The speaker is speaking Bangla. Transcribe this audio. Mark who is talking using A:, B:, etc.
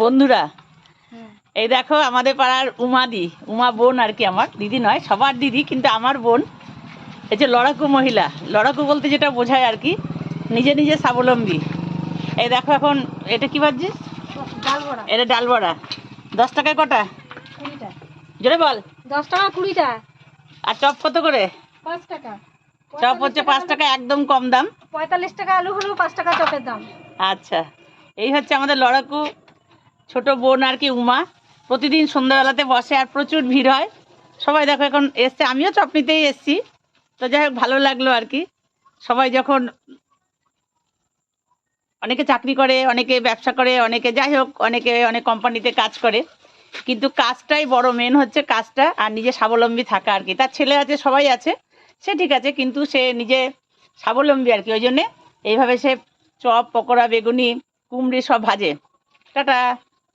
A: বন্ধুরা এই দেখো আমাদের পাড়ার উমাদি উমা বোন আর কি আমার দিদি নয় সবার দিদি কিন্তু আমার বোন এই যে লড়াকু মহিলা। লড়াকু বলতে যেটা বোঝায় আর কি নিজে নিজে স্বাবলম্বী। এই দেখো এখন এটা কি ভাবছিস এটা ডাল বড়া দশ টাকায় কটা? জোরে বল।
B: দশ টাকা কুড়িটা।
A: আর চপ কত করে?
B: পাঁচ টাকা।
A: চপ হচ্ছে পাঁচ টাকা একদম কম দাম।
B: পঁয়তাল্লিশ টাকা আলু হলেও পাঁচ টাকা চপের দাম।
A: আচ্ছা। এই হচ্ছে আমাদের লড়াকু ছোট বোন আর কি উমা। প্রতিদিন সন্ধ্যাবেলাতে বসে আর প্রচুর ভিড় হয়। সবাই দেখো এখন এসছে, আমিও চপ নিতেই এসছি। তো যাই হোক, ভালো লাগল আর কি। সবাই যখন অনেকে চাকরি করে, অনেকে ব্যবসা করে, অনেকে যাই হোক, অনেকে অনেক কোম্পানিতে কাজ করে। কিন্তু কাজটাই বড় মেন হচ্ছে কাজটা আর নিজে স্বাবলম্বী থাকা আর কি। তার ছেলে আছে, সবাই আছে, সে ঠিক আছে, কিন্তু সে নিজে স্বাবলম্বী আর কি। ওই জন্যে এইভাবে সে চপ, পকোড়া, বেগুনি, কুমড়ি সব ভাজে। টাটা।